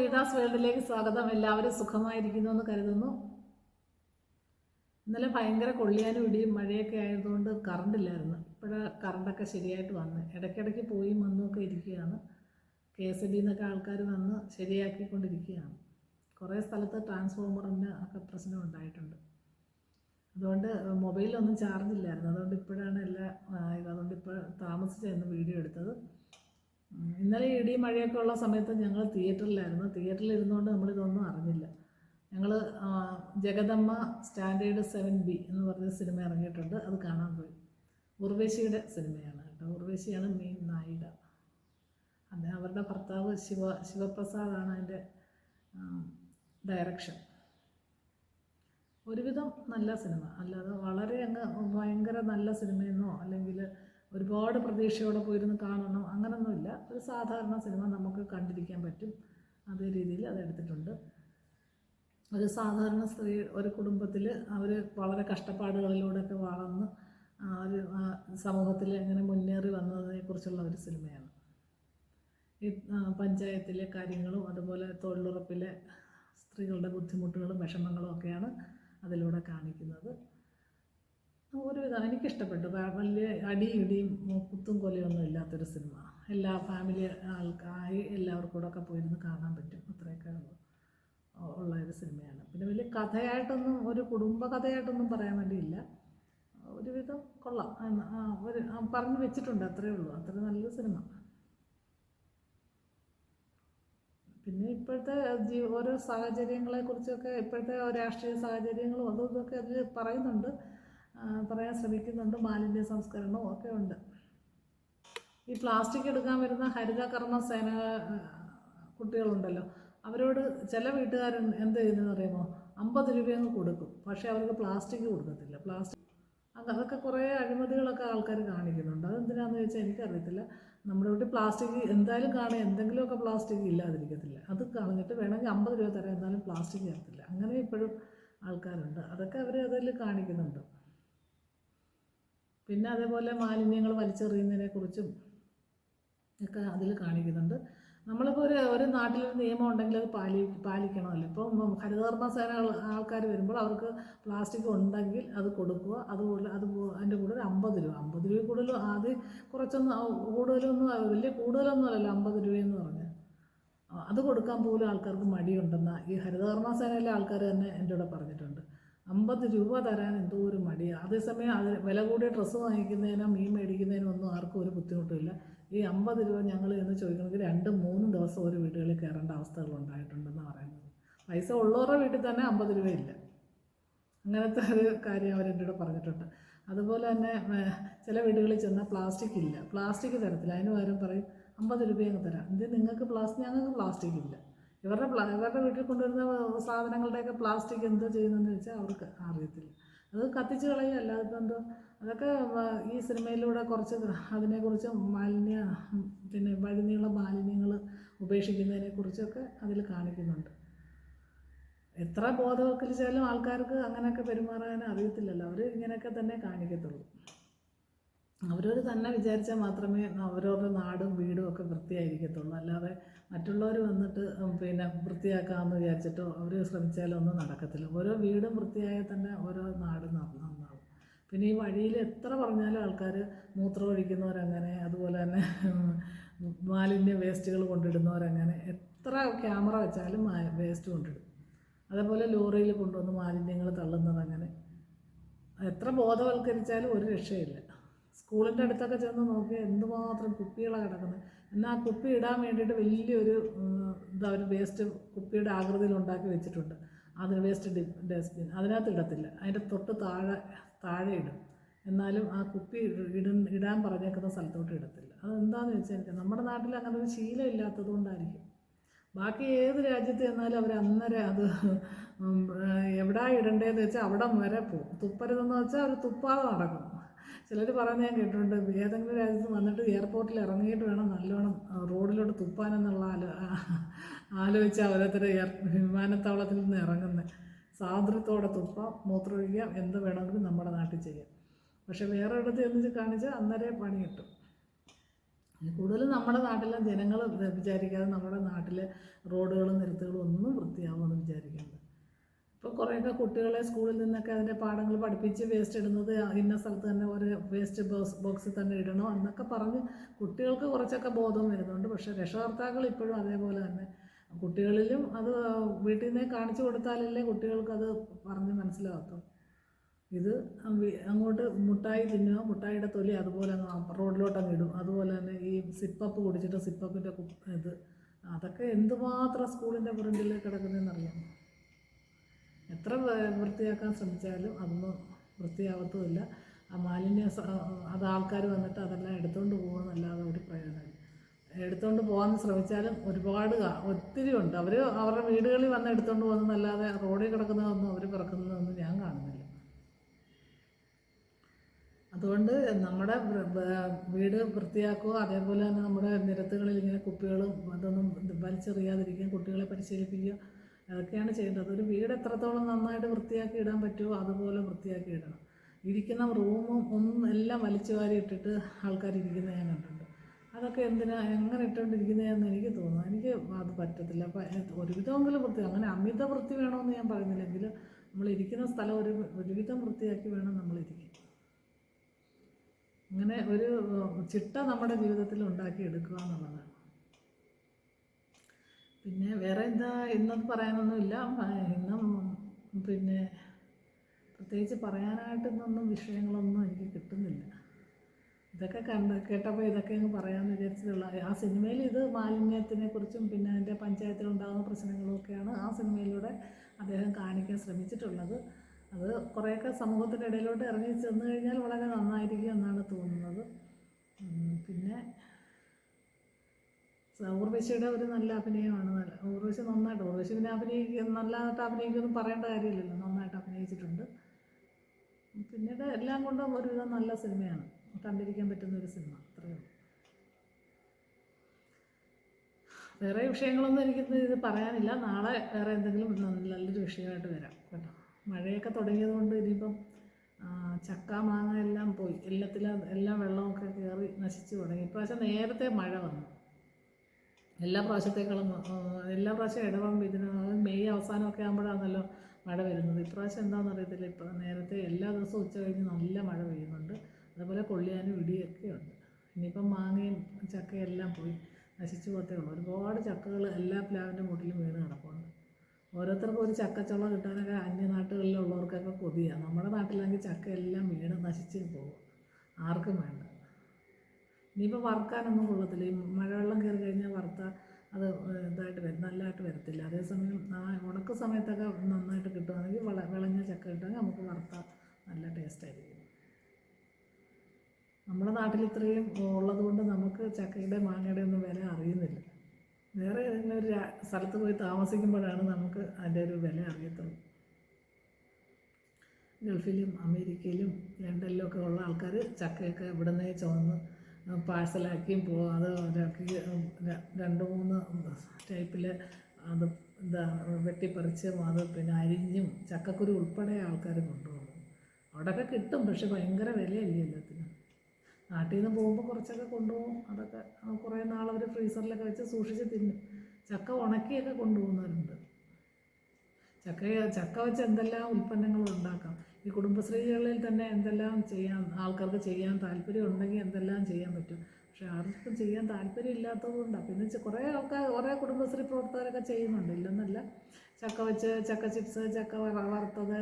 പ്രീതാസ് വേൾഡിലേക്ക് സ്വാഗതം. എല്ലാവരും സുഖമായിരിക്കുന്നു എന്ന് കരുതുന്നു. ഇന്നലെ ഭയങ്കര കൊള്ളിയാനും ഇടിയും മഴയൊക്കെ ആയതുകൊണ്ട് കറണ്ട് ഇല്ലായിരുന്നു. ഇപ്പോഴ കറണ്ടൊക്കെ ശരിയായിട്ട് വന്ന്. ഇടയ്ക്കിടയ്ക്ക് പോയി വന്നൊക്കെ ഇരിക്കുകയാണ്. കെ എസ് ഡി എന്നൊക്കെ ആൾക്കാർ വന്ന് ശരിയാക്കിക്കൊണ്ടിരിക്കുകയാണ്. കുറേ സ്ഥലത്ത് ട്രാൻസ്ഫോമറിന് ഒക്കെ പ്രശ്നം ഉണ്ടായിട്ടുണ്ട്. അതുകൊണ്ട് മൊബൈലൊന്നും ചാർജ് ഇല്ലായിരുന്നു. അതുകൊണ്ട് ഇപ്പോഴാണ് എല്ലാ അതുകൊണ്ട് ഇപ്പോൾ താമസിച്ചായിരുന്നു വീഡിയോ എടുത്തത്. ഇന്നലെ ഇടി മഴയൊക്കെ ഉള്ള സമയത്ത് ഞങ്ങൾ തിയേറ്ററിലായിരുന്നു. തിയേറ്ററിൽ ഇരുന്നുകൊണ്ട് നമ്മളിതൊന്നും അറിഞ്ഞില്ല. ഞങ്ങൾ ജഗദമ്മ സ്റ്റാൻഡേർഡ് സെവൻ ബി എന്ന് പറഞ്ഞ സിനിമ ഇറങ്ങിയിട്ടുണ്ട്. അത് കാണാൻ പോയി. ഉർവശിയുടെ സിനിമയാണ് കേട്ടോ. ഉർവശിയാണ് മെയിൻ നായിക. അത് അവരുടെ ഭർത്താവ് ശിവ ശിവപ്രസാദാണ് അതിന്റെ ഡയറക്ഷൻ ഒരുവിധം നല്ല സിനിമ. അല്ലാതെ വളരെ അങ്ങ് ഭയങ്കര നല്ല സിനിമയെന്നോ അല്ലെങ്കിൽ ഒരുപാട് പ്രതീക്ഷയോടെ പോയിരുന്ന് കാണണം അങ്ങനൊന്നുമില്ല. ഒരു സാധാരണ സിനിമ നമുക്ക് കണ്ടിരിക്കാൻ പറ്റും. അതേ രീതിയിൽ അത് എടുത്തിട്ടുണ്ട്. ഒരു സാധാരണ സ്ത്രീ ഒരു കുടുംബത്തിൽ അവർ വളരെ കഷ്ടപ്പാടുകളിലൂടെയൊക്കെ വളർന്ന് ഒരു സമൂഹത്തിൽ എങ്ങനെ മുന്നേറി വന്നതിനെക്കുറിച്ചുള്ള ഒരു സിനിമയാണ്. ഈ പഞ്ചായത്തിലെ കാര്യങ്ങളും അതുപോലെ തൊഴിലുറപ്പിലെ സ്ത്രീകളുടെ ബുദ്ധിമുട്ടുകളും വിഷമങ്ങളും ഒക്കെയാണ് അതിലൂടെ കാണിക്കുന്നത്. ഒരുവിധം എനിക്കിഷ്ടപ്പെട്ടു. വലിയ അടിയും ഇടിയും കുത്തും കൊലയൊന്നും ഇല്ലാത്തൊരു സിനിമ. എല്ലാ ഫാമിലി ആൾക്കായി എല്ലാവർക്കും കൂടെ ഒക്കെ പോയിരുന്ന് കാണാൻ പറ്റും. അത്രയൊക്കെ ഉള്ളു. ഒരു സിനിമയാണ്. പിന്നെ വലിയ കഥയായിട്ടൊന്നും ഒരു കുടുംബ കഥയായിട്ടൊന്നും പറയാൻ വേണ്ടിയില്ല. ഒരുവിധം കൊള്ളാം. ഒരു പറഞ്ഞു വെച്ചിട്ടുണ്ട്. അത്രയേ ഉള്ളൂ. അത്ര നല്ലൊരു സിനിമ. പിന്നെ ഇപ്പോഴത്തെ ജീവ ഓരോ സാഹചര്യങ്ങളെക്കുറിച്ചൊക്കെ ഇപ്പോഴത്തെ രാഷ്ട്രീയ സാഹചര്യങ്ങളും അതും ഇതൊക്കെ അതിൽ പറയുന്നുണ്ട്. പറയാൻ ശ്രമിക്കുന്നുണ്ട്. മാലിന്യ സംസ്കരണവും ഒക്കെ ഉണ്ട്. ഈ പ്ലാസ്റ്റിക് എടുക്കാൻ വരുന്ന ഹരിതകർമ്മ സേന കുട്ടികളുണ്ടല്ലോ. അവരോട് ചില വീട്ടുകാർ എന്ത് ചെയ്യുന്നതെന്ന് അറിയുമോ? അമ്പത് രൂപയങ്ങ് കൊടുക്കും. പക്ഷേ അവർക്ക് പ്ലാസ്റ്റിക് കൊടുക്കത്തില്ല. പ്ലാസ്റ്റിക് അത് അതൊക്കെ കുറേ അഴിമതികളൊക്കെ ആൾക്കാർ കാണിക്കുന്നുണ്ട്. അതെന്തിനാന്ന് ചോദിച്ചാൽ എനിക്കറിയത്തില്ല. നമ്മുടെ വീട്ടിൽ പ്ലാസ്റ്റിക് എന്തായാലും കാണുക എന്തെങ്കിലുമൊക്കെ പ്ലാസ്റ്റിക് ഇല്ലാതിരിക്കത്തില്ല. അത് കളഞ്ഞിട്ട് വേണമെങ്കിൽ അമ്പത് രൂപ തരാം. എന്നാലും പ്ലാസ്റ്റിക് തരത്തില്ല. അങ്ങനെ ഇപ്പോഴും ആൾക്കാരുണ്ട്. അതൊക്കെ അവർ അതിൽ കാണിക്കുന്നുണ്ട്. പിന്നെ അതേപോലെ മാലിന്യങ്ങൾ വലിച്ചെറിയുന്നതിനെ കുറിച്ചും ഒക്കെ അതിൽ കാണിക്കുന്നുണ്ട്. നമ്മളിപ്പോൾ ഒരു ഒരു നാട്ടിലൊരു നിയമം ഉണ്ടെങ്കിൽ അത് പാലി പാലിക്കണമല്ലോ. ഇപ്പോൾ ഹരിതകർമ്മ സേന ആൾക്കാർ വരുമ്പോൾ അവർക്ക് പ്ലാസ്റ്റിക് ഉണ്ടെങ്കിൽ അത് കൊടുക്കുക. അതുപോലെ അത് അതിന്റെ കൂടെ ഒരു അമ്പത് രൂപ. അമ്പത് രൂപ കൂടുതൽ ആദ്യം കുറച്ചൊന്നും കൂടുതലൊന്നും വലിയ കൂടുതലൊന്നും അല്ലല്ലോ അമ്പത് രൂപയെന്ന് പറഞ്ഞ്. അത് കൊടുക്കാൻ പോലും ആൾക്കാർക്ക് മടിയുണ്ടെന്ന് ഈ ഹരിതകർമ്മ സേനയിലെ ആൾക്കാർ തന്നെ എന്റെ കൂടെ പറഞ്ഞിട്ടുണ്ട്. അമ്പത് രൂപ തരാൻ എന്തോ ഒരു മടിയാണ് അതേസമയം അത് വില കൂടിയ ഡ്രസ്സ് വാങ്ങിക്കുന്നതിനോ മീൻ മേടിക്കുന്നതിനോ ഒന്നും ആർക്കും ഒരു ബുദ്ധിമുട്ടില്ല ഈ അമ്പത് രൂപ ഞങ്ങൾ എന്ന് ചോദിക്കണമെങ്കിൽ രണ്ടും മൂന്നും ദിവസം ഒരു വീടുകളിൽ കയറേണ്ട അവസ്ഥകൾ ഉണ്ടായിട്ടുണ്ടെന്ന് പറയുന്നത്. പൈസ ഉള്ളവരുടെ വീട്ടിൽ തന്നെ അമ്പത് രൂപയില്ല അങ്ങനത്തെ ഒരു കാര്യം അവർ എന്റെ കൂടെ പറഞ്ഞിട്ടുണ്ട്. അതുപോലെ തന്നെ ചില വീടുകളിൽ ചെന്നാൽ പ്ലാസ്റ്റിക് ഇല്ല. പ്ലാസ്റ്റിക് തരത്തില്ല. അതിന് പകരം പറയും അമ്പത് രൂപയങ്ങ് തരാം. ഇത് നിങ്ങൾക്ക് പ്ലാസ്റ്റിക് ഞങ്ങൾക്ക് പ്ലാസ്റ്റിക് ഇല്ല. ഇവരുടെ ഇവരുടെ വീട്ടിൽ കൊണ്ടുവരുന്ന സാധനങ്ങളുടെയൊക്കെ പ്ലാസ്റ്റിക് എന്തോ ചെയ്യുന്നതെന്ന് വെച്ചാൽ അവർക്ക് അറിയത്തില്ല. അത് കത്തിച്ച് കളയുക അല്ലാതെ എന്തോ അതൊക്കെ ഈ സിനിമയിലൂടെ കുറച്ച് അതിനെക്കുറിച്ച് മാലിന്യ പിന്നെ വഴിനീള മാലിന്യങ്ങൾ ഉപേക്ഷിക്കുന്നതിനെക്കുറിച്ചൊക്കെ അതിൽ കാണിക്കുന്നുണ്ട്. എത്ര ബോധവൽക്കരിച്ചാലും ആൾക്കാർക്ക് അങ്ങനെയൊക്കെ പെരുമാറാൻ അറിയത്തില്ലല്ലോ. അവർ ഇങ്ങനെയൊക്കെ തന്നെ കാണിക്കത്തുള്ളൂ. അവരവർ തന്നെ വിചാരിച്ചാൽ മാത്രമേ അവരവരുടെ നാടും വീടും ഒക്കെ വൃത്തിയായിരിക്കത്തുള്ളൂ. അല്ലാതെ മറ്റുള്ളവർ വന്നിട്ട് പിന്നെ വൃത്തിയാക്കാമെന്ന് വിചാരിച്ചിട്ടോ അവർ ശ്രമിച്ചാലോ ഒന്നും നടക്കത്തില്ല. ഓരോ വീടും വൃത്തിയായാൽ തന്നെ ഓരോ നാടും നന്ന- നന്നാവും. പിന്നെ ഈ വഴിയിൽ എത്ര പറഞ്ഞാലും ആൾക്കാർ മൂത്രം ഒഴിക്കുന്നവരങ്ങനെ അതുപോലെ തന്നെ മാലിന്യ വേസ്റ്റുകൾ കൊണ്ടിടുന്നവരങ്ങനെ എത്ര ക്യാമറ വെച്ചാലും വേസ്റ്റ് കൊണ്ടിടും. അതേപോലെ ലോറിയിൽ കൊണ്ടുവന്ന് മാലിന്യങ്ങൾ തള്ളുന്നത് അങ്ങനെ എത്ര ബോധവൽക്കരിച്ചാലും ഒരു രക്ഷയില്ല. സ്കൂളിന്റെ അടുത്തൊക്കെ ചെന്ന് നോക്കിയാൽ എന്തുമാത്രം കുപ്പികളാണ് കിടക്കുന്നത് എന്നാൽ ആ കുപ്പി ഇടാൻ വേണ്ടിയിട്ട് വലിയൊരു എന്താ ഒരു വേസ്റ്റ് കുപ്പിയുടെ ആകൃതിയിൽ ഉണ്ടാക്കി വെച്ചിട്ടുണ്ട്. അതിന് വേസ്റ്റ് ഡി ഡസ്റ്റ്ബിൻ. അതിനകത്ത് ഇടത്തില്ല. അതിന്റെ തൊട്ട് താഴെ താഴെ ഇടും. എന്നാലും ആ കുപ്പി ഇട ഇടാൻ പറഞ്ഞേക്കുന്ന സ്ഥലത്തോട്ട് ഇടത്തില്ല. അതെന്താണെന്ന് വെച്ചാൽ എനിക്ക് നമ്മുടെ നാട്ടിൽ അങ്ങനെ ഒരു ശീലം ഇല്ലാത്തത് കൊണ്ടായിരിക്കും. ബാക്കി ഏത് രാജ്യത്ത് ചെന്നാലും അവർ അന്നേരം അത് എവിടാ ഇടണ്ടേന്ന് വെച്ചാൽ അവിടെ വരെ പോകും. തുപ്പരുതെന്ന് വെച്ചാൽ അവർ തുപ്പാതെ നടക്കും. ചിലർ പറയുന്നത് ഞാൻ കേട്ടിട്ടുണ്ട് ഏതെങ്കിലും രാജ്യത്ത് വന്നിട്ട് എയർപോർട്ടിൽ ഇറങ്ങിയിട്ട് വേണം നല്ലോണം റോഡിലോട്ട് തുപ്പാനെന്നുള്ള ആലോ ആലോചിച്ച ഓരോരുത്തർ എയർ വിമാനത്താവളത്തിൽ നിന്ന് ഇറങ്ങുന്നത് സ്വാതന്ത്ര്യത്തോടെ തുപ്പാം മൂത്രമൊഴിക്കാം എന്ത് വേണമെങ്കിലും നമ്മുടെ നാട്ടിൽ ചെയ്യാം. പക്ഷെ വേറെ ഇടത്ത് എന്ന് കാണിച്ചാൽ അന്നേരം പണി കിട്ടും. കൂടുതലും നമ്മുടെ നാട്ടിലെ ജനങ്ങൾ വിചാരിക്കാതെ നമ്മുടെ നാട്ടിലെ റോഡുകളും നിരത്തുകളും ഒന്നും വൃത്തിയാവുമെന്ന് വിചാരിക്കുന്നത് ഇപ്പോൾ കുറേയൊക്കെ കുട്ടികളെ സ്കൂളിൽ നിന്നൊക്കെ അതിന്റെ പാഠങ്ങൾ പഠിപ്പിച്ച് വേസ്റ്റ് ഇടുന്നത് ഇന്ന സ്ഥലത്ത് തന്നെ ഒരു വേസ്റ്റ് ബോക്സ് ബോക്സിൽ തന്നെ ഇടണം എന്നൊക്കെ പറഞ്ഞ് കുട്ടികൾക്ക് കുറച്ചൊക്കെ ബോധം വരുന്നുണ്ട്. പക്ഷേ രക്ഷകർത്താക്കൾ ഇപ്പോഴും അതേപോലെ തന്നെ. കുട്ടികളിലും അത് വീട്ടിൽ നിന്ന് കാണിച്ചു കൊടുത്താലല്ലേ കുട്ടികൾക്കത് പറഞ്ഞ് മനസ്സിലാക്കും ഇത് അങ്ങോട്ട് മുട്ടായി തിന്നുക മുട്ടായിയുടെ തൊലി അതുപോലെ റോഡിലോട്ട് അങ്ങ് ഇടും. അതുപോലെ തന്നെ ഈ സിപ്പപ്പ് കുടിച്ചിട്ട് സിപ്പപ്പിന്റെ ഇത് അതൊക്കെ എന്തുമാത്രം സ്കൂളിന്റെ ഫ്രണ്ടിൽ കിടക്കുന്നതെന്നറിയാം എത്ര വൃത്തിയാക്കാൻ ശ്രമിച്ചാലും അതൊന്നും വൃത്തിയാവത്തുമില്ല. ആ മാലിന്യ അത് ആൾക്കാർ വന്നിട്ട് അതെല്ലാം എടുത്തുകൊണ്ട് പോകുമെന്നല്ലാതെ ഒരു പ്രയോജനമില്ല എടുത്തുകൊണ്ട് പോകാൻ ശ്രമിച്ചാലും ഒരുപാട് ഒത്തിരി ഉണ്ട്. അവർ അവരുടെ വീടുകളിൽ വന്ന് എടുത്തുകൊണ്ട് പോകുന്നതല്ലാതെ റോഡിൽ കിടക്കുന്നതൊന്നും അവർ പിറക്കുന്നതൊന്നും ഞാൻ കാണുന്നില്ല. അതുകൊണ്ട് നമ്മുടെ വീട് വൃത്തിയാക്കുക അതേപോലെ തന്നെ നമ്മുടെ നിരത്തുകളിൽ ഇങ്ങനെ കുപ്പികളും അതൊന്നും വലിച്ചെറിയാതിരിക്കുക കുട്ടികളെ പരിശീലിപ്പിക്കുക അതൊക്കെയാണ് ചെയ്യേണ്ടത്. ഒരു വീട് എത്രത്തോളം നന്നായിട്ട് വൃത്തിയാക്കി ഇടാൻ പറ്റുമോ അതുപോലെ വൃത്തിയാക്കി ഇടണം. ഇരിക്കുന്ന റൂമും ഒന്നും എല്ലാം വലിച്ചു വാരി ഇട്ടിട്ട് ആൾക്കാർ ഇരിക്കുന്നത് ഞാൻ കണ്ടിട്ടുണ്ട്. അതൊക്കെ എന്തിനാ എങ്ങനെ ഇട്ടുകൊണ്ടിരിക്കുന്നതെന്ന് എനിക്ക് തോന്നുന്നു. എനിക്ക് അത് പറ്റത്തില്ല. അപ്പം ഒരുവിധമെങ്കിലും വൃത്തി അങ്ങനെ അമിത വൃത്തി വേണമെന്ന് ഞാൻ പറയുന്നില്ലെങ്കിലും നമ്മൾ ഇരിക്കുന്ന സ്ഥലം ഒരു ഒരുവിധം വൃത്തിയാക്കി വേണം നമ്മൾ ഇരിക്കാൻ. അങ്ങനെ ഒരു ചിട്ട നമ്മുടെ ജീവിതത്തിൽ ഉണ്ടാക്കി എടുക്കുക എന്നുള്ളതാണ്. പിന്നെ വേറെ എന്താ ഇന്നത് പറയാനൊന്നുമില്ല. ഇന്നും പിന്നെ പ്രത്യേകിച്ച് പറയാനായിട്ടൊന്നും വിഷയങ്ങളൊന്നും എനിക്ക് കിട്ടുന്നില്ല. ഇതൊക്കെ കണ്ട് കേട്ടപ്പോൾ ഇതൊക്കെ അങ്ങ് പറയാമെന്ന് വിചാരിച്ചിട്ടുള്ള ആ സിനിമയിൽ ഇത് മാലിന്യത്തിനെ കുറിച്ചും പിന്നെ അതിന്റെ പഞ്ചായത്തിലുണ്ടാകുന്ന പ്രശ്നങ്ങളും ഒക്കെയാണ് ആ സിനിമയിലൂടെ അദ്ദേഹം കാണിക്കാൻ ശ്രമിച്ചിട്ടുള്ളത്. അത് കുറേയൊക്കെ സമൂഹത്തിന്റെ ഇടയിലോട്ട് ഇറങ്ങി ചെന്ന് കഴിഞ്ഞാൽ വളരെ നന്നായിരിക്കും എന്നാണ് തോന്നുന്നത്. പിന്നെ ഊർവശിയുടെ ഒരു നല്ല അഭിനയമാണ്. നല്ല ഊർവശി നന്നായിട്ട് ഊർവശി പിന്നെ അഭിനയിക്കും നല്ലതായിട്ട് അഭിനയിക്കുമെന്ന് പറയേണ്ട കാര്യമില്ലല്ലോ. നന്നായിട്ട് അഭിനയിച്ചിട്ടുണ്ട്. പിന്നീട് എല്ലാം കൊണ്ടും ഒരുവിധം നല്ല സിനിമയാണ്. കണ്ടിരിക്കാൻ പറ്റുന്ന ഒരു സിനിമ. അത്രയേ വേറെ വിഷയങ്ങളൊന്നും എനിക്ക് ഇത് പറയാനില്ല. നാളെ വേറെ എന്തെങ്കിലും നല്ലൊരു വിഷയമായിട്ട് വരാം കേട്ടോ. മഴയൊക്കെ തുടങ്ങിയത് കൊണ്ട് ഇനിയിപ്പം ചക്ക മാങ്ങ എല്ലാം പോയി. എല്ലാത്തിലും എല്ലാം വെള്ളമൊക്കെ കയറി നശിച്ചു തുടങ്ങി. ഇപ്രാവശ്യം നേരത്തെ മഴ വന്നു. എല്ലാ പ്രാവശ്യത്തേക്കാളും എല്ലാ പ്രാവശ്യം ഇടവം ഇതിന് മെയ് അവസാനമൊക്കെ ആകുമ്പോഴാണല്ലോ മഴ വരുന്നത്. ഇപ്രാവശ്യം എന്താണെന്ന് അറിയത്തില്ല. ഇപ്പം നേരത്തെ എല്ലാ ദിവസവും ഉച്ച കഴിഞ്ഞ് നല്ല മഴ പെയ്യുന്നുണ്ട്. അതുപോലെ കൊള്ളിയാനും ഇടിയൊക്കെ ഉണ്ട്. ഇനിയിപ്പം മാങ്ങയും ചക്കയും എല്ലാം പോയി നശിച്ചു പോകത്തേ ഉള്ളൂ. ഒരുപാട് ചക്കകൾ എല്ലാ പ്ലാവിന്റെ മുട്ടിലും വീണ് കിടപ്പുണ്ട്. ഓരോരുത്തർക്കും ഒരു ചക്കച്ചുള കിട്ടാനൊക്കെ അന്യനാട്ടുകളിലുള്ളവർക്കൊക്കെ കൊതിയാണ് നമ്മുടെ നാട്ടിലാണെങ്കിൽ ചക്ക എല്ലാം വീണ് നശിച്ച് പോകും ആർക്കും വേണ്ട. ഇനിയിപ്പോൾ വറുക്കാനൊന്നും കൊള്ളത്തില്ല. ഈ മഴവെള്ളം കയറി കഴിഞ്ഞാൽ വറുത്ത അത് ഇതായിട്ട് വരും. നല്ലതായിട്ട് വരത്തില്ല. അതേസമയം ആ ഉണക്ക സമയത്തൊക്കെ നന്നായിട്ട് കിട്ടുവാണെങ്കിൽ വള വിളഞ്ഞ ചക്ക കിട്ടുമെങ്കിൽ നമുക്ക് വറുത്താൽ നല്ല ടേസ്റ്റായിരിക്കും നമ്മുടെ നാട്ടിൽ ഇത്രയും ഉള്ളത് കൊണ്ട് നമുക്ക് ചക്കയുടെ മാങ്ങയുടെ ഒന്നും വില അറിയുന്നില്ല. വേറെ ഏതെങ്കിലും ഒരു സ്ഥലത്ത് പോയി താമസിക്കുമ്പോഴാണ് നമുക്ക് അതിന്റെ ഒരു വില അറിയത്തുള്ളൂ. ഗൾഫിലും അമേരിക്കയിലും ലണ്ടനിലും ഒക്കെ ഉള്ള ആൾക്കാർ ചക്കയൊക്കെ ഇവിടുന്നേ ചുമന്ന് പാഴ്സലാക്കിയും പോകും അത് രണ്ട് മൂന്ന് ടൈപ്പിൽ അത് എന്താ വെട്ടിപ്പറിച്ചും അത് പിന്നെ അരിഞ്ഞും ചക്കക്കുരു ഉൾപ്പെടെ ആൾക്കാർ കൊണ്ടുപോകും അവിടെയൊക്കെ കിട്ടും പക്ഷെ ഭയങ്കര വിലയല്ലേ എല്ലാത്തിനും. നാട്ടിൽ നിന്ന് പോകുമ്പോൾ കുറച്ചൊക്കെ കൊണ്ടുപോകും. അതൊക്കെ കുറേ നാൾ അവർ ഫ്രീസറിലൊക്കെ വെച്ച് സൂക്ഷിച്ച് തിന്നും. ചക്ക ഉണക്കിയൊക്കെ കൊണ്ടുപോകുന്നവരുണ്ട്. ചക്ക ചക്ക വെച്ച് എന്തെല്ലാം ഉൽപ്പന്നങ്ങൾ ഉണ്ടാക്കാം. ഈ കുടുംബശ്രീകളിൽ തന്നെ എന്തെല്ലാം ചെയ്യാൻ ആൾക്കാർക്ക് ചെയ്യാൻ താല്പര്യം ഉണ്ടെങ്കിൽ എന്തെല്ലാം ചെയ്യാൻ പറ്റും? പക്ഷെ ആർക്കും ചെയ്യാൻ താല്പര്യം ഇല്ലാത്തത് കൊണ്ടാണ് പിന്നെ കുറേ ആൾക്കാർ കുറേ കുടുംബശ്രീ പ്രവർത്തകരൊക്കെ ചെയ്യുന്നുണ്ട്. ഇല്ലെന്നല്ല. ചക്ക വെച്ച് ചക്ക ചിപ്സ് ചക്ക വളർത്തത്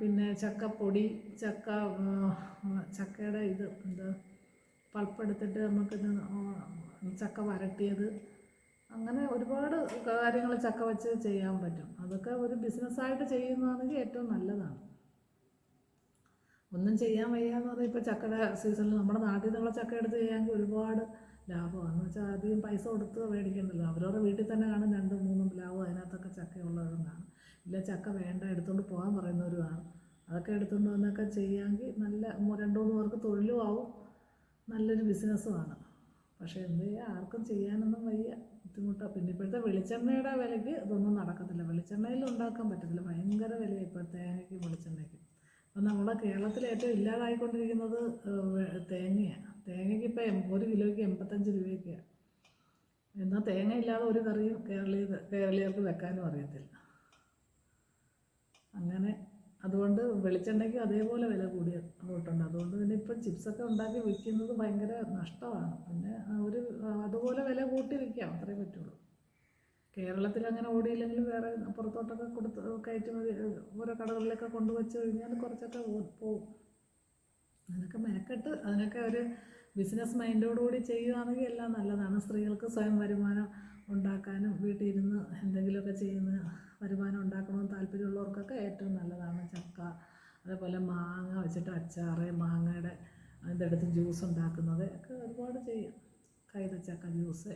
പിന്നെ ചക്കപ്പൊടി ചക്ക ചക്കയുടെ ഇത് എന്താ പൾപ്പെടുത്തിട്ട് നമുക്കിത് ചക്ക വരട്ടിയത്. അങ്ങനെ ഒരുപാട് കാര്യങ്ങൾ ചക്ക വെച്ച് ചെയ്യാൻ പറ്റും. അതൊക്കെ ഒരു ബിസിനസ്സായിട്ട് ചെയ്യുന്നതാണെങ്കിൽ ഏറ്റവും നല്ലതാണ്. ഒന്നും ചെയ്യാൻ വയ്യാന്ന് പറഞ്ഞാൽ ഇപ്പോൾ ചക്കയുടെ സീസണിൽ നമ്മുടെ നാട്ടിൽ നിന്നുള്ള ചക്ക എടുത്ത് ചെയ്യാമെങ്കിൽ ഒരുപാട് ലാഭമാണ്. എന്ന് വെച്ചാൽ അധികം പൈസ കൊടുത്ത് മേടിക്കണ്ടല്ലോ. അവരവരുടെ വീട്ടിൽ തന്നെ കാണും രണ്ടും മൂന്നും പ്ലാവ് അതിനകത്തൊക്കെ ചക്കയുള്ളവരും കാണും ഇല്ല ചക്ക വേണ്ട എടുത്തുകൊണ്ട് പോകാൻ പറയുന്നവരും കാണും അതൊക്കെ എടുത്തുകൊണ്ട് വന്നൊക്കെ ചെയ്യാമെങ്കിൽ നല്ല രണ്ട് മൂന്ന് പേർക്ക് തൊഴിലും ആവും. നല്ലൊരു ബിസിനസ്സുമാണ് പക്ഷേ എന്ത് ചെയ്യുക ആർക്കും ചെയ്യാനൊന്നും വയ്യ. ബുദ്ധിമുട്ടാണ് പിന്നെ ഇപ്പോഴത്തെ വെളിച്ചെണ്ണയുടെ വിലയ്ക്ക് ഇതൊന്നും നടക്കത്തില്ല. വെളിച്ചെണ്ണയിൽ ഉണ്ടാക്കാൻ പറ്റത്തില്ല. ഭയങ്കര വിലയാണ് ഇപ്പോഴത്തെ വെളിച്ചെണ്ണയ്ക്കും. അപ്പം നമ്മുടെ കേരളത്തിൽ ഏറ്റവും ഇല്ലാതായിക്കൊണ്ടിരിക്കുന്നത് തേങ്ങയാണ് തേങ്ങയ്ക്ക് ഇപ്പം ഒരു കിലോയ്ക്ക് എൺപത്തഞ്ച് രൂപയൊക്കെയാണ് എന്നാൽ തേങ്ങ ഇല്ലാതെ ഒരു കറിയും കേരളീയ കേരളീയർക്ക് വെക്കാനും അറിയത്തില്ല. അങ്ങനെ അതുകൊണ്ട് വെളിച്ചെണ്ണയ്ക്ക് അതേപോലെ വില കൂടിയ പോയിട്ടുണ്ട് അതുകൊണ്ട് പിന്നെ ഇപ്പം ചിപ്സൊക്കെ ഉണ്ടാക്കി വിൽക്കുന്നത് ഭയങ്കര നഷ്ടമാണ്. പിന്നെ ഒരു അതുപോലെ വില കൂട്ടി വിൽക്കാം അത്രേ പറ്റുള്ളൂ. കേരളത്തിൽ അങ്ങനെ ഓടിയില്ലെങ്കിലും വേറെ പുറത്തോട്ടൊക്കെ കൊടുത്ത് കയറ്റുമതി ഓരോ കടകളിലൊക്കെ കൊണ്ടുവച്ച് കഴിഞ്ഞാൽ കുറച്ചൊക്കെ പോവും. അതിനൊക്കെ മെനക്കെട്ട് അതിനൊക്കെ ഒരു ബിസിനസ് മൈൻഡോടുകൂടി ചെയ്യുകയാണെങ്കിൽ എല്ലാം നല്ലതാണ്. സ്ത്രീകൾക്ക് സ്വയം വരുമാനം ഉണ്ടാക്കാനും വീട്ടിലിരുന്ന് എന്തെങ്കിലുമൊക്കെ ചെയ്യുന്ന വരുമാനം ഉണ്ടാക്കണമെന്ന് താല്പര്യമുള്ളവർക്കൊക്കെ ഏറ്റവും നല്ലതാണ് ചക്ക. അതേപോലെ മാങ്ങ വെച്ചിട്ട് അച്ചാറ് മാങ്ങയുടെ അതിന്റെ അടുത്ത് ജ്യൂസ് ഉണ്ടാക്കുന്നത് ഒക്കെ ഒരുപാട് ചെയ്യാം. കൈതച്ചക്ക ജ്യൂസ്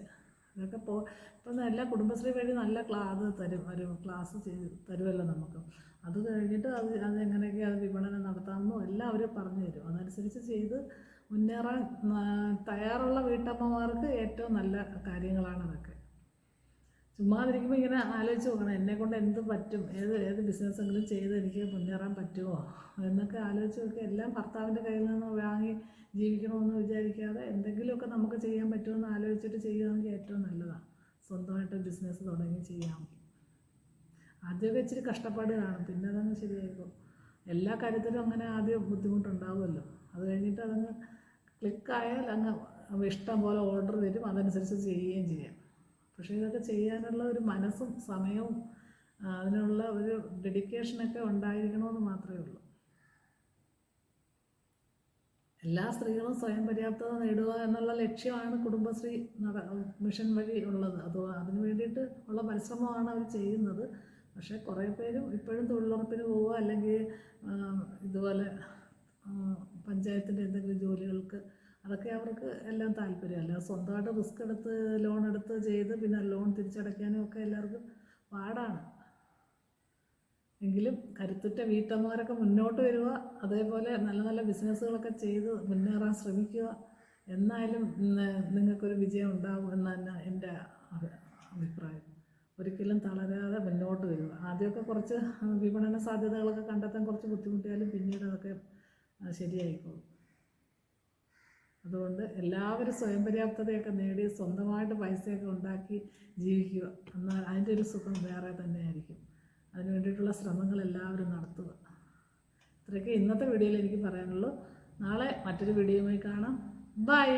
അതൊക്കെ പോ ഇപ്പം എല്ലാ കുടുംബശ്രീ വഴി നല്ല ക്ലാ അത് തരും ഒരു ക്ലാസ് ചെയ്ത് തരുമല്ലോ നമുക്ക്. അത് കഴിഞ്ഞിട്ട് അത് അതെങ്ങനെയൊക്കെ അത് വിപണനം നടത്താമെന്നും എല്ലാം അവർ പറഞ്ഞു തരും. അതനുസരിച്ച് ചെയ്ത് മുന്നേറാൻ തയ്യാറുള്ള വീട്ടമ്മമാർക്ക് ഏറ്റവും നല്ല കാര്യങ്ങളാണ് അതൊക്കെ. ചുമ്മാതിരിക്കുമ്പോൾ ഇങ്ങനെ ആലോചിച്ച് നോക്കണം എന്നെ കൊണ്ട് എന്ത് പറ്റും ഏത് ഏത് ബിസിനസ്സെങ്കിലും ചെയ്ത് എനിക്ക് മുന്നേറാൻ പറ്റുമോ എന്നൊക്കെ ആലോചിച്ച് നോക്കി എല്ലാം ഭർത്താവിന്റെ കയ്യിൽ നിന്ന് വാങ്ങി ജീവിക്കണമെന്ന് വിചാരിക്കാതെ എന്തെങ്കിലുമൊക്കെ നമുക്ക് ചെയ്യാൻ പറ്റുമെന്ന് ആലോചിച്ചിട്ട് ചെയ്യുകയാണെങ്കിൽ ഏറ്റവും നല്ലതാണ് സ്വന്തമായിട്ട് ബിസിനസ് തുടങ്ങി ചെയ്യാം. ആദ്യമൊക്കെ ഇച്ചിരി കഷ്ടപ്പാട് കാണും. പിന്നെ അതങ്ങ് ശരിയായിക്കോ. എല്ലാ കാര്യത്തിലും അങ്ങനെ ആദ്യം ബുദ്ധിമുട്ടുണ്ടാവുമല്ലോ. അത് കഴിഞ്ഞിട്ട് അതങ്ങ് ക്ലിക്കായാൽ അങ്ങ് ഇഷ്ടം പോലെ ഓർഡർ തരും അതനുസരിച്ച് ചെയ്യുകയും ചെയ്യാം. പക്ഷേ ഇതൊക്കെ ചെയ്യാനുള്ള ഒരു മനസ്സും സമയവും അതിനുള്ള ഒരു ഡെഡിക്കേഷനൊക്കെ ഉണ്ടായിരിക്കണമെന്ന് മാത്രമേ ഉള്ളൂ. എല്ലാ സ്ത്രീകളും സ്വയം പര്യാപ്തത നേടുക എന്നുള്ള ലക്ഷ്യമാണ് കുടുംബശ്രീ നട മിഷൻ വഴി ഉള്ളത്. അത് അതിനു വേണ്ടിയിട്ട് ഉള്ള പരിശ്രമമാണ് അവർ ചെയ്യുന്നത്. പക്ഷേ കുറേ പേരും ഇപ്പോഴും തൊഴിലുറപ്പിന് പോവുക അല്ലെങ്കിൽ ഇതുപോലെ പഞ്ചായത്തിന്റെ എന്തെങ്കിലും ജോലികൾക്ക് അതൊക്കെ അവർക്ക് എല്ലാം താല്പര്യമല്ല സ്വന്തമായിട്ട് റിസ്ക് എടുത്ത് ലോൺ എടുത്ത് ചെയ്ത് പിന്നെ ലോൺ തിരിച്ചടയ്ക്കാനും ഒക്കെ എല്ലാവർക്കും പാടാണ്. എങ്കിലും കരുത്തുറ്റ വീട്ടമ്മമാരൊക്കെ മുന്നോട്ട് വരിക അതേപോലെ നല്ല നല്ല ബിസിനസ്സുകളൊക്കെ ചെയ്ത് മുന്നേറാൻ ശ്രമിക്കുക. എന്നാലും നിങ്ങൾക്കൊരു വിജയം ഉണ്ടാകും എന്ന് തന്നെ എന്റെ അഭിപ്രായം. ഒരിക്കലും തളരാതെ മുന്നോട്ട് വരിക ആദ്യമൊക്കെ കുറച്ച് വിപണന സാധ്യതകളൊക്കെ കണ്ടെത്താൻ കുറച്ച് ബുദ്ധിമുട്ടിയാലും പിന്നീട് അതൊക്കെ ശരിയായിക്കോളും. അതുകൊണ്ട് എല്ലാവരും സ്വയം പര്യാപ്തതയൊക്കെ നേടി സ്വന്തമായിട്ട് പൈസയൊക്കെ ഉണ്ടാക്കി ജീവിക്കുക. എന്നാൽ അതിന്റെ ഒരു സുഖം വേറെ തന്നെയായിരിക്കും. അതിന് വേണ്ടിയിട്ടുള്ള ശ്രമങ്ങൾ എല്ലാവരും നടത്തുക. ഇത്രയൊക്കെ ഇന്നത്തെ വീഡിയോയിൽ എനിക്ക് പറയാനുള്ളൂ. നാളെ മറ്റൊരു വീഡിയോയുമായി കാണാം. ബൈ